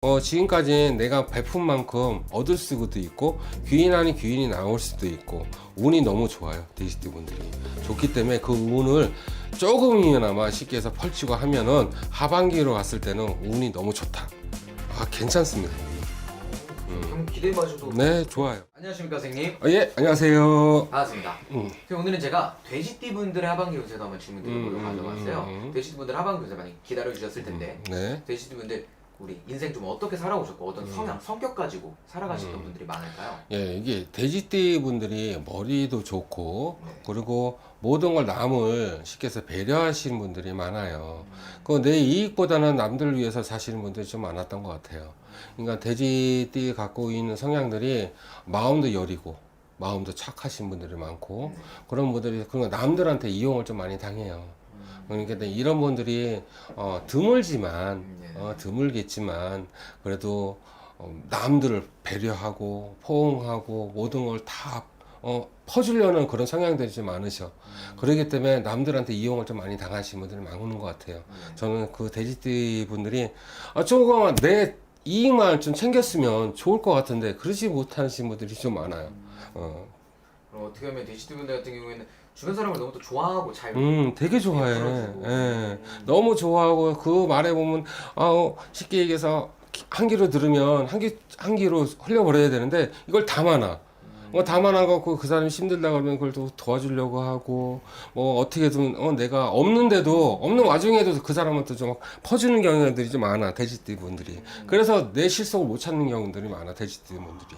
어, 지금까지 내가 베푼 만큼 얻을 수도 있고 귀인 아닌 귀인이 나올 수도 있고 운이 너무 좋아요 데이시티 분들이. 좋기 때문에 그 운을 조금이나마 쉽게 해서 펼치고 하면은 하반기로 갔을 때는 운이 너무 좋다. 아 괜찮습니다 그럼 기대해 봐주셔도 네 좋아요. 안녕하십니까 선생님? 어, 예 안녕하세요. 반갑습니다. 음. 그럼 오늘은 제가 돼지띠 분들의 하반기 운세도 한번 질문 드려보려고 음, 음, 가져왔어요. 음, 음. 돼지띠 분들 하반기 운세 많이 기다려 주셨을 텐데 네. 돼지띠 분들 우리 인생 좀 어떻게 살아오셨고 어떤 음. 성향, 성격 가지고 살아가셨던 분들이 많을까요? 예, 이게 돼지띠 분들이 머리도 좋고 네. 그리고 모든 걸 남을 쉽게 해서 배려하시는 분들이 많아요. 그 내 이익보다는 남들을 위해서 사시는 분들이 좀 많았던 것 같아요. 그러니까 돼지띠 갖고 있는 성향들이 마음도 여리고 마음도 착하신 분들이 많고 네. 그런 분들이 그런 남들한테 이용을 좀 많이 당해요. 그러니까 이런 분들이 어, 드물지만 음, 네. 어, 드물겠지만 그래도 어, 남들을 배려하고 포옹하고 모든 걸다 어, 퍼주려는 그런 성향들이 좀 많으셔. 음. 그렇기 때문에 남들한테 이용을 좀 많이 당하시는 분들이 많은 것 같아요. 네. 저는 그 돼지띠 분들이 아, 조금만 내 이익만 좀 챙겼으면 좋을 것 같은데 그러지 못하신 분들이 좀 많아요. 어. 그럼 어떻게 보면 돼지띠 분들 같은 경우에는 주변 사람을 너무 또 좋아하고 잘 음, 되게 좋아해. 예. 음. 너무 좋아하고 그 말에 보면 아 쉽게 얘기해서 한 귀로 들으면 한귀한 귀로 흘려버려야 되는데 이걸 담아놔. 뭐 담아놔갖고 그 사람이 힘들다 그러면 그걸 또 도와주려고 하고 뭐 어떻게든 어 내가 없는데도 없는 와중에도 그 사람한테 좀 퍼주는 경우들이 좀 많아 돼지띠 분들이 그래서 내 실속을 못 찾는 경우들이 많아 돼지띠 분들이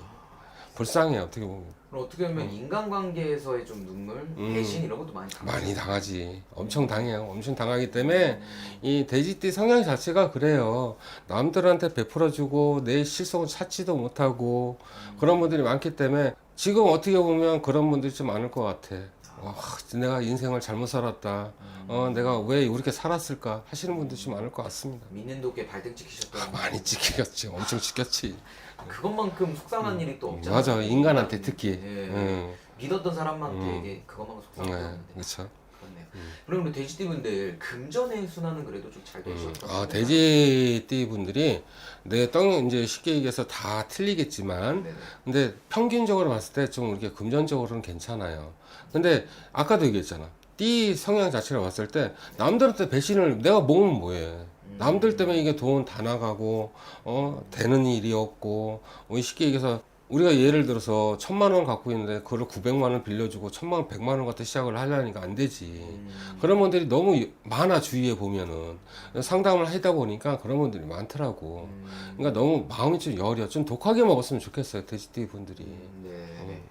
불쌍해 어떻게 보면 그럼 어떻게 보면 인간관계에서의 좀 눈물, 음. 배신 이런 것도 많이 강하죠? 많이 당하지. 엄청 당해요. 엄청 당하기 때문에 이 돼지띠 성향 자체가 그래요. 남들한테 베풀어주고 내 실속을 찾지도 못하고 그런 분들이 많기 때문에 지금 어떻게 보면 그런 분들이 좀 많을 것 같아. 와, 내가 인생을 잘못 살았다. 어, 내가 왜 이렇게 살았을까 하시는 분들이 좀 많을 것 같습니다. 믿는 도끼에 발등 찍히셨던 많이 찍혔지. 엄청 찍혔지. 그것만큼 속상한 일이 또 없잖아요. 음. 맞아. 인간한테 특히. 예. 응. 믿었던 사람한테 음. 그것만큼 속상한 게 네, 없는데 그렇죠. 그렇네요. 그럼 우리 돼지띠분들 금전의 순환은 그래도 좀잘 되셨던 아, 돼지띠 분들이 내떡 이제 쉽게 얘기해서 다 틀리겠지만 네네. 근데 평균적으로 봤을 때 좀 이렇게 금전적으로는 괜찮아요. 근데 아까도 얘기했잖아. 띠 성향 자체를 봤을 때 남들한테 배신을 내가 먹으면 뭐해. 남들 때문에 이게 돈 다 나가고 어 되는 일이 없고 어, 쉽게 얘기해서 우리가 예를 들어서 천만 원 갖고 있는데 그걸 900만 원 빌려주고 천만 원, 백만 원 갖다 시작을 하려니까 안 되지. 음. 그런 분들이 너무 많아 주위에 보면은 상담을 하다 보니까 그런 분들이 많더라고. 음. 그러니까 너무 마음이 좀 여려. 좀 독하게 먹었으면 좋겠어요. 돼지띠 분들이. 음, 네. 네.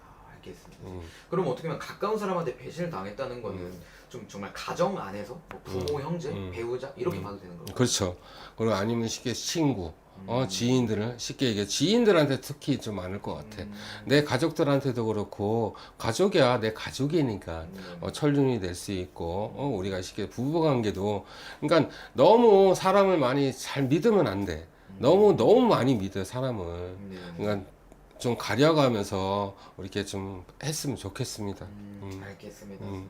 음. 그럼 어떻게 보면 가까운 사람한테 배신을 당했다는 거는 좀 정말 가정 안에서 뭐 부모, 형제, 음. 배우자 이렇게 봐도 되는 거예요? 그렇죠. 그리고 아니면 쉽게 친구, 어, 음. 지인들을 쉽게 얘기해. 지인들한테 특히 좀 많을 것 같아. 음. 내 가족들한테도 그렇고 가족이야 내 가족이니까 네. 어, 철륜이 될 수 있고 어, 우리가 쉽게 부부 관계도 그러니까 너무 사람을 많이 잘 믿으면 안 돼. 너무 너무 많이 믿어 사람을. 네. 그러니까 좀 가려가면서 이렇게 좀 했으면 좋겠습니다. 음, 음. 알겠습니다. 음.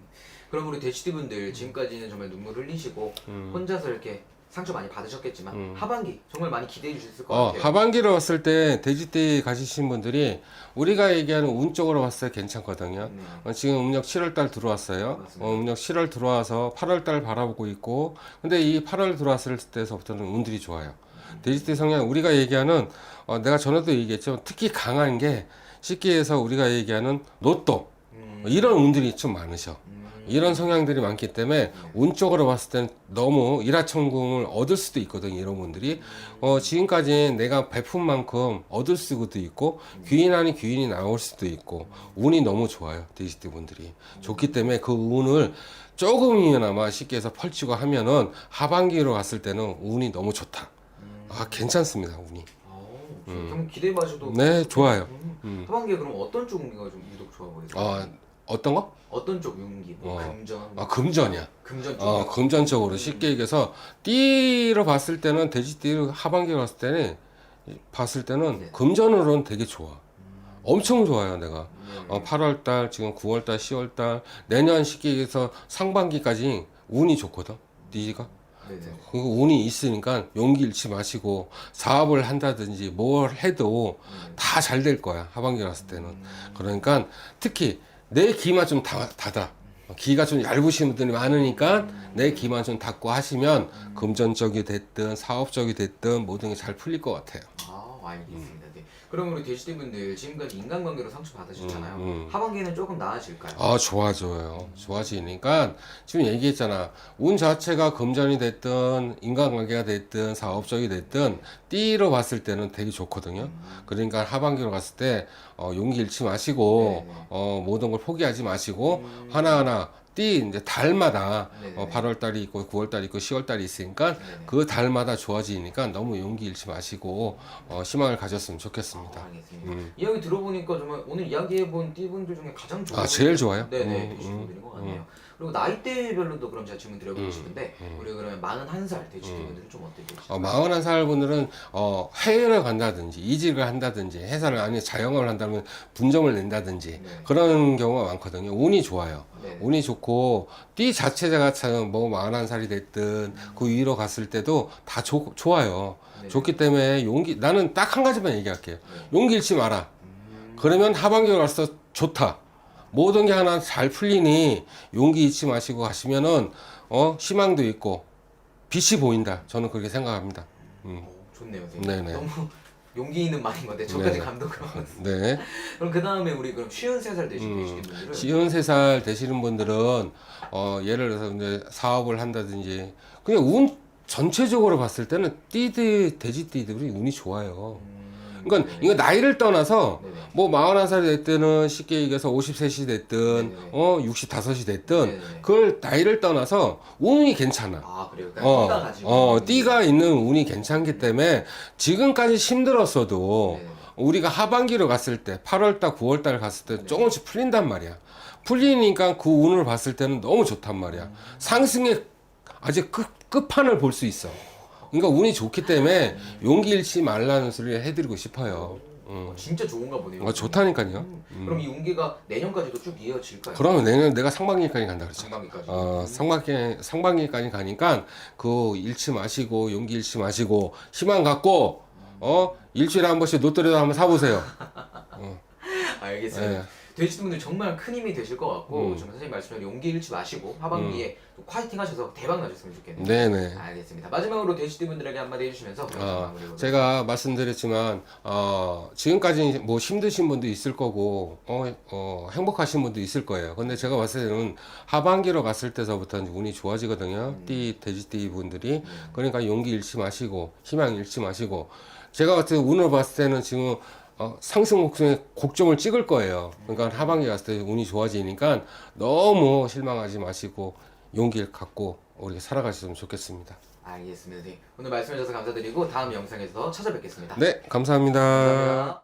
그럼 우리 돼지띠분들 지금까지는 정말 눈물 흘리시고 음. 혼자서 이렇게 상처 많이 받으셨겠지만 음. 하반기 정말 많이 기대해 주실 것 어, 같아요. 하반기로 왔을 때 돼지띠 가지신 분들이 우리가 얘기하는 운 쪽으로 봤을 때 괜찮거든요. 네. 어, 지금 음력 7월 달 들어왔어요. 맞습니다. 어, 음력 7월 들어와서 8월 달 바라보고 있고, 근데 이 8월 들어왔을 때서부터는 운들이 좋아요. 돼지띠 성향, 우리가 얘기하는, 어, 내가 전에도 얘기했죠. 특히 강한 게 쉽게 해서 우리가 얘기하는 로또. 음. 이런 운들이 좀 많으셔. 음. 이런 성향들이 많기 때문에 운 쪽으로 봤을 때는 너무 일하천금을 얻을 수도 있거든요. 이런 분들이 어, 지금까지 내가 베푼 만큼 얻을 수도 있고 귀인 아닌 귀인이 나올 수도 있고 운이 너무 좋아요. 돼지띠 분들이 좋기 때문에 그 운을 조금이나마 쉽게 해서 펼치고 하면은 하반기로 갔을 때는 운이 너무 좋다. 아 괜찮습니다 운이. 어, 좀 기대해 봐셔도 네 좋아요. 음. 음. 하반기에 그럼 어떤 쪽 운기가 좀 유독 좋아 보이세요? 어 어떤 거? 어떤 쪽 운기? 뭐 어. 금전, 아 금전이야. 금전 쪽. 어, 금전적으로 쉽게 얘기해서 띠로 봤을 때는 돼지 띠로 하반기로 봤을 때는 봤을 때는 네. 금전으로는 되게 좋아. 엄청 좋아요, 내가. 네. 어, 8월 달, 지금 9월 달, 10월 달, 내년 쉽게 얘기해서 상반기까지 운이 좋거든. 띠가. 그 운이 있으니까 용기 잃지 마시고 사업을 한다든지 뭘 해도 음. 다잘 될 거야 하반기 왔을 때는. 그러니까 특히 내 기만 좀 다, 닫아. 기가 좀 얇으신 분들이 많으니까 내 기만 좀 닫고 하시면 금전적이 됐든 사업적이 됐든 모든 게 잘 풀릴 것 같아요 아 알겠습니다. 네. 그럼 우리 대시대 분들 지금까지 인간관계로 상처 받으셨잖아요. 음, 음. 하반기에는 조금 나아질까요? 아 좋아져요 좋아지니까 지금 얘기했잖아 운 자체가 금전이 됐든 인간관계가 됐든 사업적이 됐든 띠로 봤을 때는 되게 좋거든요 그러니까 하반기로 갔을 때 어, 용기 잃지 마시고 네네. 어, 모든 걸 포기하지 마시고 음. 하나하나 띠 이제 달마다 네네. 어, 8월 달이 있고 9월 달이 있고 10월 달이 있으니까 네네. 그 달마다 좋아지니까 너무 용기 잃지 마시고 어, 희망을 가졌으면 아, 좋겠습니다. 알겠습니다. 음. 이야기 들어보니까 정말 오늘 이야기해본 띠분들 중에 가장 좋은 아, 제일 좋아요? 네네 음, 대시대 음, 분들인 것 같네요. 그리고 나이대별로도 그럼 제가 질문 드려보고 음, 싶은데 음. 우리 그러면 41살 대시대 분들은 좀 어떻게 되시죠? 어, 41살 분들은 어, 해외를 간다든지 이직을 한다든지 회사를 아니 자영업을 한다면 분점을 낸다든지 네. 그런 경우가 많거든요. 운이 좋아요. 네. 운이 좋고 띠 자체가 참 뭐 41살이 됐든 그 위로 갔을 때도 다 좋- 좋아요. 네. 좋기 때문에 용기 나는 딱 한 가지만 얘기할게요. 네. 용기 잃지 마라. 음, 그러면 하반기로 가서 좋다. 모든 게 하나 잘 풀리니 용기 잃지 마시고 가시면은 어 희망도 있고 빛이 보인다. 저는 그렇게 생각합니다. 음. 어, 좋네요. 선생님. 네네. 너무 용기 있는 말인 건데 저까지 네네. 감동을 받았어요. 네. 그럼 그 다음에 우리 그럼 53살 되신 음, 되시는 분들은 시은 세 살 되시는 분들은 어 예를 들어서 이제 사업을 한다든지 그냥 운 전체적으로 봤을 때는 띠들 돼지 띠들이 운이 좋아요. 음, 그러니까. 이거 나이를 떠나서 네네. 뭐 41살이 됐든 쉽게 얘기해서 53이 됐든 네네. 어 65이 됐든 네네. 그걸 나이를 떠나서 운이 괜찮아. 아 그래요. 그러니까 띠가 어, 가지고 어, 띠가 있는 운이 괜찮기 때문에 지금까지 힘들었어도 네네. 우리가 하반기로 갔을 때 8월달, 9월달 갔을 네. 때 조금씩 풀린단 말이야. 풀리니까 그 운을 봤을 때는 너무 좋단 말이야. 음. 상승의 아직 끝, 끝판을 볼 수 있어. 그러니까 운이 좋기 때문에 음. 용기 잃지 말라는 소리를 해드리고 싶어요. 음. 어, 진짜 좋은가 보네요. 어, 좋다니까요. 음. 그럼 이 운기가 내년까지도 쭉 이어질까요? 그러면 내년 내가 상반기까지 간다 그랬잖아. 상반기까지. 어, 상반기, 상반기까지 가니까 그 잃지 마시고 용기 잃지 마시고 희망 갖고 어 일주일에 한 번씩 로또라도 한번 사보세요. 알겠어요. 예. 되시는 분들 정말 큰 힘이 되실 것 같고 음. 정말 선생님 말씀대로 용기 잃지 마시고 하반기에 또 화이팅 하셔서 대박 나셨으면 좋겠네요. 네네. 알겠습니다. 마지막으로 되시는 분들에게 한마디 해주시면서 어, 마무리 해보도록 제가 말씀드렸지만 어, 지금까지 뭐 힘드신 분도 있을 거고 어, 어, 행복하신 분도 있을 거예요. 근데 제가 봤을 때는 하반기로 갔을 때서부터 이제 운이 좋아지거든요. 띠 돼지띠 분들이 그러니까 용기 잃지 마시고 희망 잃지 마시고 제가 봤을 때 운을 봤을 때는 지금 어, 상승 목숨에 곡점을 찍을 거예요. 그러니까 하반기 갔을 때 운이 좋아지니까 너무 실망하지 마시고 용기를 갖고 우리 살아가셨으면 좋겠습니다. 알겠습니다. 네. 오늘 말씀해 주셔서 감사드리고 다음 영상에서 찾아뵙겠습니다. 네, 감사합니다. 감사합니다.